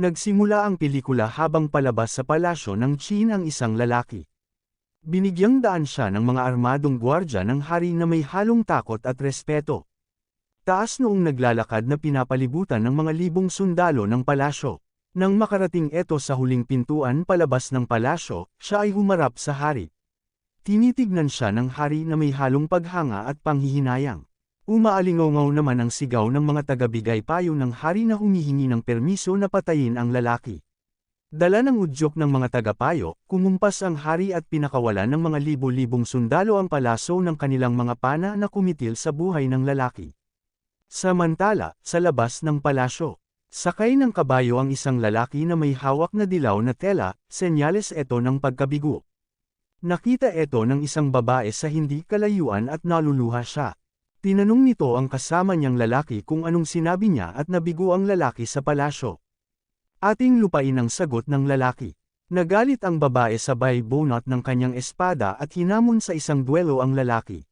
Nagsimula ang pelikula habang palabas sa palasyo ng Qin ang isang lalaki. Binigyang daan siya ng mga armadong gwardya ng hari na may halong takot at respeto. Taas noong naglalakad na pinapalibutan ng mga libong sundalo ng palasyo. Nang makarating ito sa huling pintuan palabas ng palasyo, siya ay humarap sa hari. Tinitignan siya ng hari na may halong paghanga at panghihinayang. Umaalingaw naman ang sigaw ng mga tagabigay payo ng hari na humihingi ng permiso na patayin ang lalaki. Dala ng udyok ng mga tagapayo, kumumpas ang hari at pinakawalan ng mga libo-libong sundalo ang palaso ng kanilang mga pana na kumitil sa buhay ng lalaki. Samantala, sa labas ng palasyo, sakay ng kabayo ang isang lalaki na may hawak na dilaw na tela, senyales ito ng pagkabigo. Nakita ito ng isang babae sa hindi kalayuan at naluluha siya. Tinanong nito ang kasama niyang lalaki kung anong sinabi niya at nabigo ang lalaki sa palasyo. Ating lupain ang sagot ng lalaki. Nagalit ang babae sabay bunot ng kanyang espada at hinamon sa isang duelo ang lalaki.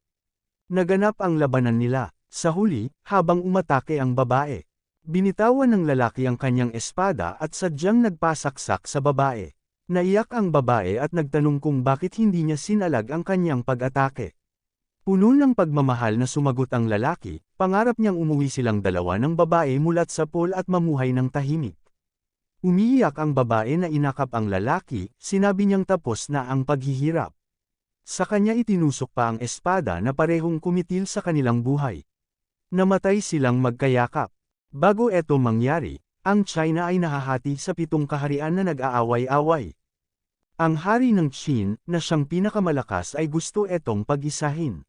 Naganap ang labanan nila. Sa huli, habang umatake ang babae, binitawan ng lalaki ang kanyang espada at sadyang nagpasaksak sa babae. Naiyak ang babae at nagtanong kung bakit hindi niya sinalag ang kanyang pag-atake. Puno ng pagmamahal na sumagot ang lalaki, pangarap niyang umuwi silang dalawa ng babae mulat sa pool at mamuhay ng tahimik. Umiiyak ang babae na inakap ang lalaki, sinabi niyang tapos na ang paghihirap. Sa kanya itinusok pa ang espada na parehong kumitil sa kanilang buhay. Namatay silang magkayakap. Bago eto mangyari, ang China ay nahahati sa pitong kaharian na nag-aaway-away. Ang hari ng Qin, na siyang pinakamalakas ay gusto etong pag-isahin.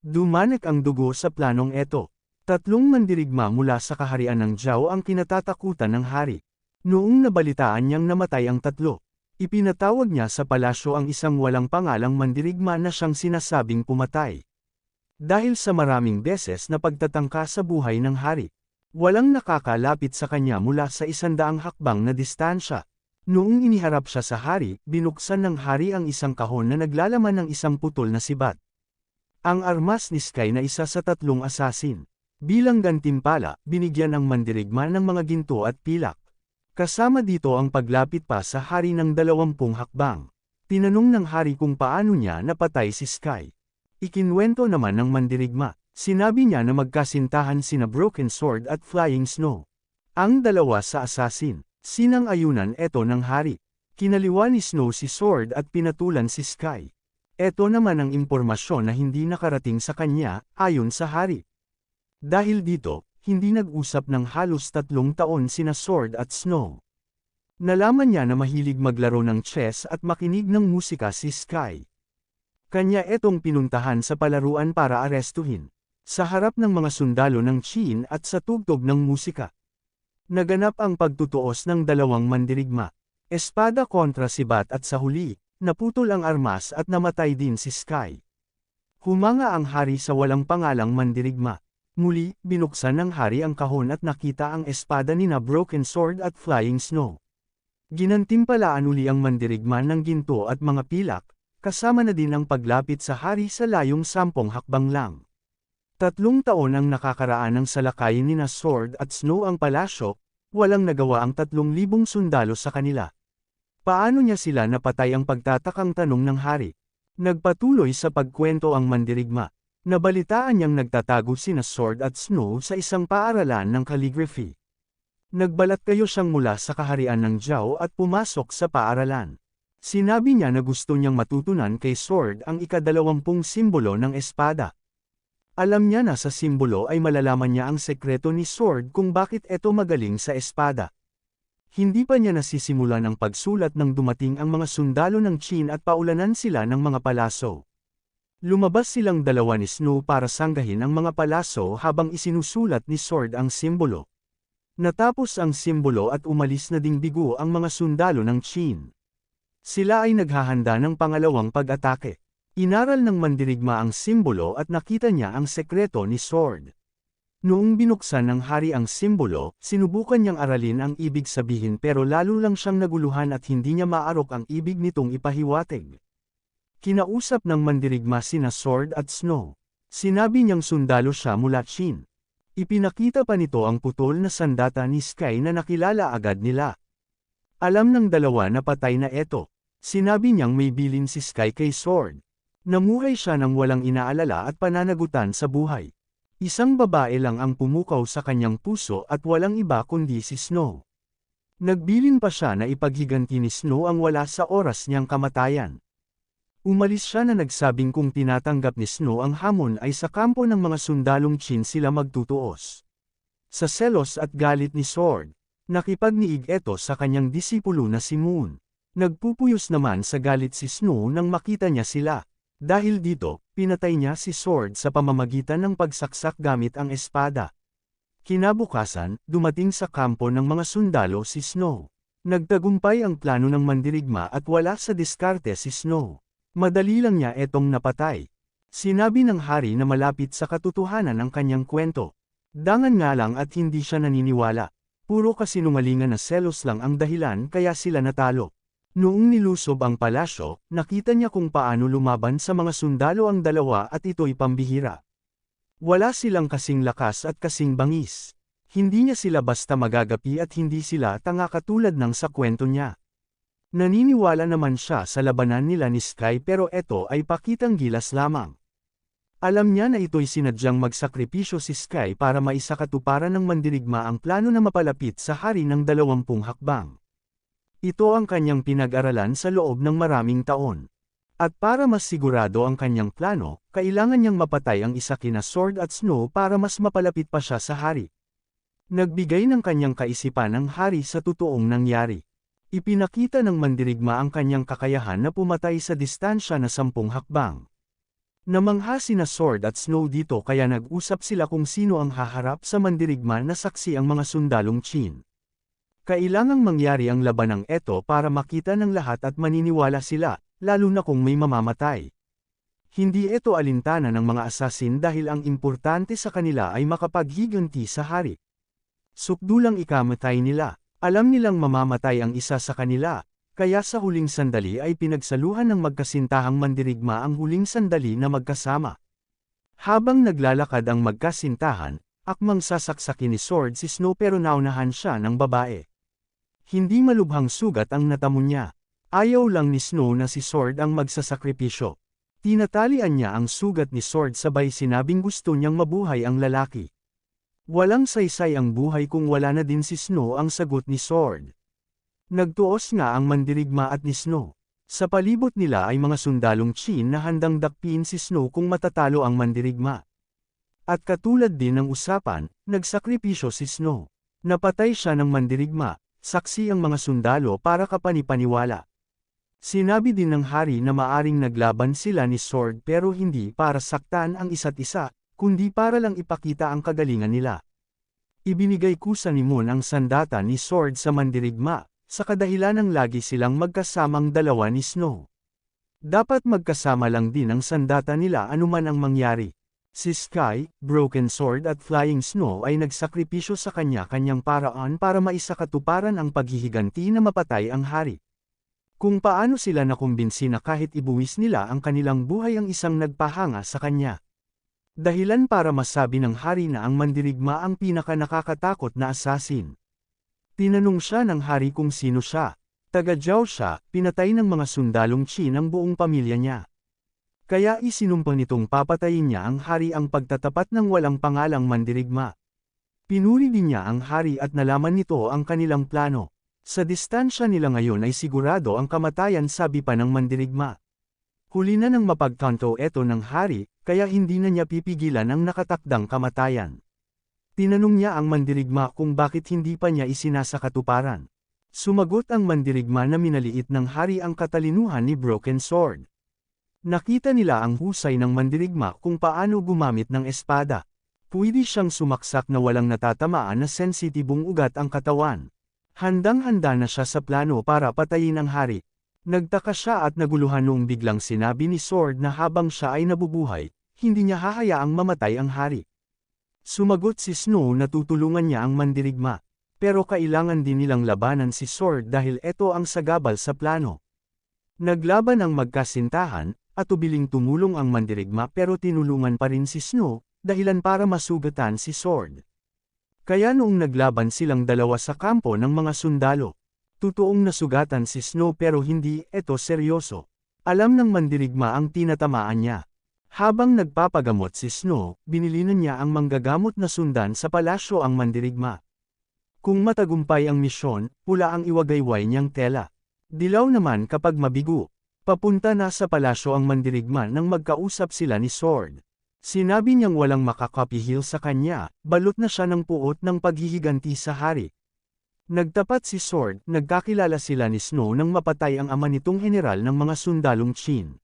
Dumanak ang dugo sa planong eto. Tatlong mandirigma mula sa kaharian ng Zhao ang kinatatakutan ng hari. Noong nabalitaan niyang namatay ang tatlo, ipinatawag niya sa palasyo ang isang walang pangalang mandirigma na siyang sinasabing pumatay. Dahil sa maraming beses na pagtatangka sa buhay ng hari, walang nakakalapit sa kanya mula sa isandaang hakbang na distansya. Noong iniharap siya sa hari, binuksan ng hari ang isang kahon na naglalaman ng isang putol na sibat. Ang armas ni Sky na isa sa tatlong asasin. Bilang gantimpala, binigyan ang mandirigma ng mga ginto at pilak. Kasama dito ang paglapit pa sa hari ng dalawampung hakbang. Tinanong ng hari kung paano niya napatay si Sky. Ikinwento naman ng mandirigma. Sinabi niya na magkasintahan sina Broken Sword at Flying Snow. Ang dalawa sa assassin. Sinang-ayunan eto ng hari. Kinaliwa ni Snow si Sword at pinatulan si Sky. Eto naman ang impormasyon na hindi nakarating sa kanya, ayon sa hari. Dahil dito, hindi nag-usap ng halos tatlong taon sina Sword at Snow. Nalaman niya na mahilig maglaro ng chess at makinig ng musika si Sky. Kanya etong pinuntahan sa palaruan para arestuhin. Sa harap ng mga sundalo ng Qin at sa tugtog ng musika. Naganap ang pagtutuos ng dalawang mandirigma. Espada kontra si Bat at sa huli, naputol ang armas at namatay din si Sky. Humanga ang hari sa walang pangalang mandirigma. Muli, binuksan ng hari ang kahon at nakita ang espada ni na Broken Sword at Flying Snow. Ginantimpalaan uli ang mandirigman ng ginto at mga pilak, kasama na din ang paglapit sa hari sa layong sampung hakbang lang. Tatlong taon ang nakakaraan ng salakayin ni na Sword at Snow ang palasyo, walang nagawa ang tatlong libong sundalo sa kanila. Paano niya sila napatay ang pagtatakang tanong ng hari? Nagpatuloy sa pagkwento ang mandirigma. Nabalitaan niyang nagtatago sina Sword at Snow sa isang paaralan ng calligraphy. Nagbalat kayo siyang mula sa kaharian ng Zhao at pumasok sa paaralan. Sinabi niya na gusto niyang matutunan kay Sword ang ikadalawampung simbolo ng espada. Alam niya na sa simbolo ay malalaman niya ang sekreto ni Sword kung bakit ito magaling sa espada. Hindi pa niya nasisimulan ang pagsulat nang dumating ang mga sundalo ng Qin at paulanan sila ng mga palaso. Lumabas silang dalawa ni Snow para sanggahin ang mga palaso habang isinusulat ni Sword ang simbolo. Natapos ang simbolo at umalis na ding bigo ang mga sundalo ng Qin. Sila ay naghahanda ng pangalawang pag-atake. Inaral ng mandirigma ang simbolo at nakita niya ang sekreto ni Sword. Noong binuksan ng hari ang simbolo, sinubukan niyang aralin ang ibig sabihin pero lalo lang siyang naguluhan at hindi niya maarok ang ibig nitong ipahiwatig. Kinausap ng mandirigma sina Sword at Snow. Sinabi niyang sundalo siya mula Chin. Ipinakita pa nito ang putol na sandata ni Sky na nakilala agad nila. Alam ng dalawa na patay na eto. Sinabi niyang may bilin si Sky kay Sword. Namuhay siya ng walang inaalala at pananagutan sa buhay. Isang babae lang ang pumukaw sa kanyang puso at walang iba kundi si Snow. Nagbilin pa siya na ipaghiganti ni Snow ang wala sa oras niyang kamatayan. Umalis siya na nagsabing kung tinatanggap ni Snow ang hamon ay sa kampo ng mga sundalong Chin sila magtutuos. Sa selos at galit ni Sword, nakipagniig ito sa kanyang disipulo na si Moon. Nagpupuyos naman sa galit si Snow nang makita niya sila. Dahil dito, pinatay niya si Sword sa pamamagitan ng pagsaksak gamit ang espada. Kinabukasan, dumating sa kampo ng mga sundalo si Snow. Nagtagumpay ang plano ng mandirigma at wala sa diskarte si Snow. Madali lang niya etong napatay. Sinabi ng hari na malapit sa katotohanan ang kanyang kwento. Dangan nga lang at hindi siya naniniwala. Puro kasinungalingan na selos lang ang dahilan kaya sila natalo. Noong nilusob ang palasyo, nakita niya kung paano lumaban sa mga sundalo ang dalawa at ito'y pambihira. Wala silang kasing lakas at kasing bangis. Hindi niya sila basta magagapi at hindi sila tanga katulad ng sa kwento niya. Naniniwala naman siya sa labanan nila ni Sky pero eto ay pakitang gilas lamang. Alam niya na ito'y sinadyang magsakripisyo si Sky para maisakatuparan ng mandirigma ang plano na mapalapit sa hari ng dalawampung hakbang. Ito ang kanyang pinag-aralan sa loob ng maraming taon. At para mas sigurado ang kanyang plano, kailangan niyang mapatay ang isa kina Sword at Snow para mas mapalapit pa siya sa hari. Nagbigay ng kanyang kaisipan ang hari sa totoong nangyari. Ipinakita ng mandirigma ang kanyang kakayahan na pumatay sa distansya na sampung hakbang. Namangha sina Sword at Snow dito kaya nag-usap sila kung sino ang haharap sa mandirigma na saksi ang mga sundalong Chin. Kailangang mangyari ang labanang eto para makita ng lahat at maniniwala sila, lalo na kung may mamamatay. Hindi ito alintana ng mga asasin dahil ang importante sa kanila ay makapaghiganti sa hari. Sukdulang ikamatay nila, alam nilang mamamatay ang isa sa kanila, kaya sa huling sandali ay pinagsaluhan ng magkasintahang mandirigma ang huling sandali na magkasama. Habang naglalakad ang magkasintahan, akmang sasaksakin ni Sword si Snow pero naunahan siya ng babae. Hindi malubhang sugat ang natamo niya. Ayaw lang ni Snow na si Sword ang magsasakripisyo. Tinatalian niya ang sugat ni Sword sabay sinabing gusto niyang mabuhay ang lalaki. Walang saysay ang buhay kung wala na din si Snow ang sagot ni Sword. Nagtuos nga ang mandirigma at ni Snow. Sa palibot nila ay mga sundalong Chin na handang dakpin si Snow kung matatalo ang mandirigma. At katulad din ng usapan, nagsakripisyo si Snow. Napatay siya ng mandirigma, Saksi ang mga sundalo para kapanipaniwala. Sinabi din ng hari na maaring naglaban sila ni Sword pero hindi para saktan ang isa't isa, kundi para lang ipakita ang kagalingan nila. Ibinigay kusa ni Moon ang sandata ni Sword sa mandirigma, sa kadahilan ng lagi silang magkasamang dalawa ni Snow. Dapat magkasama lang din ang sandata nila anuman ang mangyari. Si Sky, Broken Sword at Flying Snow ay nagsakripisyo sa kanya-kanyang paraan para maisakatuparan ang paghihiganti na mapatay ang hari. Kung paano sila nakumbinsi na kahit ibuwis nila ang kanilang buhay ang isang nagpahanga sa kanya. Dahilan para masabi ng hari na ang mandirigma ang pinaka nakakatakot na asasin. Tinanong siya ng hari kung sino siya. Taga Jiao siya, pinatay ng mga sundalong Qin ang buong pamilya niya. Kaya isinumpa nitong papatayin niya ang hari ang pagtatapat ng walang pangalang mandirigma. Pinuri din niya ang hari at nalaman nito ang kanilang plano. Sa distansya nila ngayon ay sigurado ang kamatayan sabi pa ng mandirigma. Huli na ng mapagkanto eto ng hari, kaya hindi na niya pipigilan ang nakatakdang kamatayan. Tinanong niya ang mandirigma kung bakit hindi pa niya isinasakatuparan. Sumagot ang mandirigma na minaliit ng hari ang katalinuhan ni Broken Sword. Nakita nila ang husay ng mandirigma kung paano gumamit ng espada. Pwede siyang sumaksak na walang natatamaan na sensitibong ugat ang katawan. Handang-handa na siya sa plano para patayin ang hari. Nagtaka siya at naguluhan noong biglang sinabi ni Sword na habang siya ay nabubuhay, hindi niya hahayaang mamatay ang hari. Sumagot si Snow na tutulungan niya ang mandirigma. Pero kailangan din nilang labanan si Sword dahil ito ang sagabal sa plano. Naglaban ang magkasintahan, at ubiling tumulong ang mandirigma pero tinulungan pa rin si Snow, dahilan para masugatan si Sword. Kaya noong naglaban silang dalawa sa kampo ng mga sundalo, Totoong nasugatan si Snow pero hindi ito seryoso. Alam ng mandirigma ang tinatamaan niya. Habang nagpapagamot si Snow, binilinan niya ang manggagamot na sundan sa palasyo ang mandirigma. Kung matagumpay ang misyon, pula ang iwagayway niyang tela. Dilaw naman kapag mabigo. Papunta na sa palasyo ang mandirigma nang magkausap sila ni Sword. Sinabi niyang walang makakapihil sa kanya, balot na siya ng puot ng paghihiganti sa hari. Nagtapat si Sword, nagkakilala sila ni Snow nang mapatay ang ama nitong general ng mga sundalong Chin.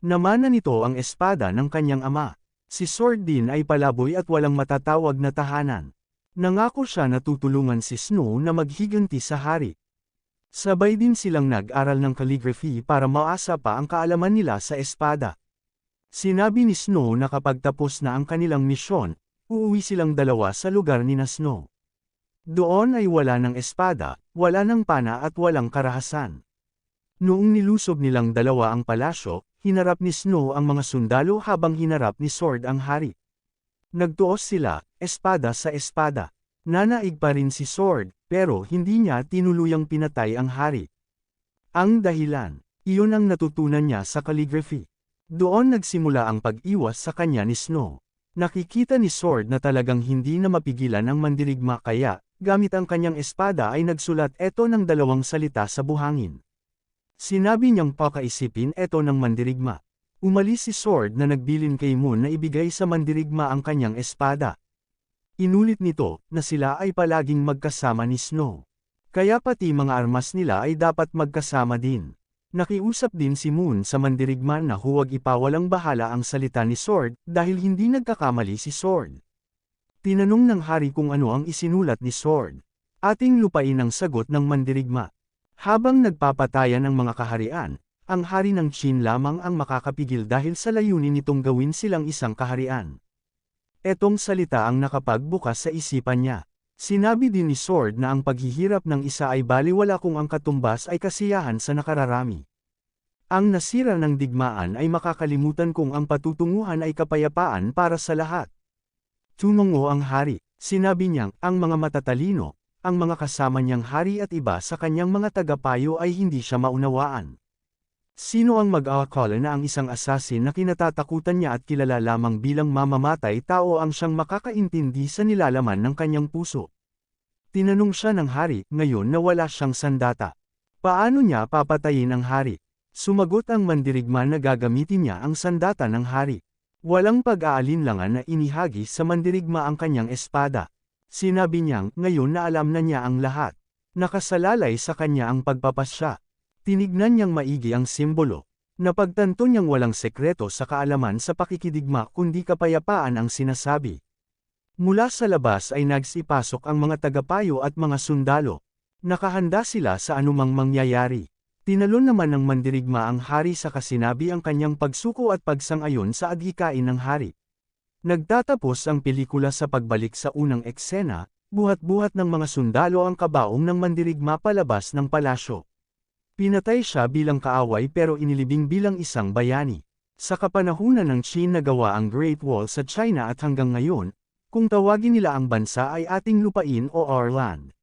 Namana nito ang espada ng kanyang ama. Si Sword din ay palaboy at walang matatawag na tahanan. Nangako siya na tutulungan si Snow na maghiganti sa hari. Sabay din silang nag-aral ng calligraphy para maasa pa ang kaalaman nila sa espada. Sinabi ni Snow na kapag tapos na ang kanilang misyon, uuwi silang dalawa sa lugar ni na Snow. Doon ay wala ng espada, wala ng pana at walang karahasan. Noong nilusob nilang dalawa ang palasyo, hinarap ni Snow ang mga sundalo habang hinarap ni Sword ang hari. Nagtuos sila, espada sa espada. Nanaig pa rin si Sword, pero hindi niya tinuluyang pinatay ang hari. Ang dahilan, iyon ang natutunan niya sa calligraphy. Doon nagsimula ang pag-iwas sa kanya ni Snow. Nakikita ni Sword na talagang hindi na mapigilan ang mandirigma kaya, Gamit ang kanyang espada ay nagsulat eto ng dalawang salita sa buhangin. Sinabi niyang pakaisipin eto ng mandirigma. Umalis si Sword na nagbilin kay Moon na ibigay sa mandirigma ang kanyang espada. Inulit nito, na sila ay palaging magkasama ni Snow. Kaya pati mga armas nila ay dapat magkasama din. Nakiusap din si Moon sa mandirigma na huwag ipawalang bahala ang salita ni Sword dahil hindi nagkakamali si Sword. Tinanong ng hari kung ano ang isinulat ni Sword. Ating lupain ang sagot ng mandirigma. Habang nagpapatayan ang mga kaharian, ang hari ng Chin lamang ang makakapigil dahil sa layunin nitong gawin silang isang kaharian. Etong salita ang nakapagbukas sa isipan niya. Sinabi din ni Sword na ang paghihirap ng isa ay baliwala kung ang katumbas ay kasiyahan sa nakararami. Ang nasira ng digmaan ay makakalimutan kung ang patutunguhan ay kapayapaan para sa lahat. Tumungo ang hari. Sinabi niyang, ang mga matatalino, ang mga kasama niyang hari at iba sa kanyang mga tagapayo ay hindi siya maunawaan. Sino ang mag-aakala na ang isang asasin na kinatatakutan niya at kilala lamang bilang mamamatay tao ang siyang makakaintindi sa nilalaman ng kanyang puso? Tinanong siya ng hari, ngayon na wala siyang sandata. Paano niya papatayin ang hari? Sumagot ang mandirigma na gagamitin niya ang sandata ng hari. Walang pag-aalinlangan na inihagi sa mandirigma ang kanyang espada. Sinabi niyang, ngayon na alam na niya ang lahat. Nakasalalay sa kanya ang pagpapasya. Tinignan niyang maigi ang simbolo. Napagtanto niyang walang sekreto sa kaalaman sa pakikidigma kundi kapayapaan ang sinasabi. Mula sa labas ay nagsipasok ang mga tagapayo at mga sundalo. Nakahanda sila sa anumang mangyayari. Tinalon naman ng mandirigma ang hari sa kasinabi ang kanyang pagsuko at pagsang-ayon sa adhikain ng hari. Nagtatapos ang pelikula sa pagbalik sa unang eksena, buhat-buhat ng mga sundalo ang kabaong ng mandirigma palabas ng palasyo. Pinatay siya bilang kaaway pero inilibing bilang isang bayani. Sa kapanahunan ng Qin nagawa ang Great Wall sa China at hanggang ngayon, kung tawagin nila ang bansa ay ating lupain o our land.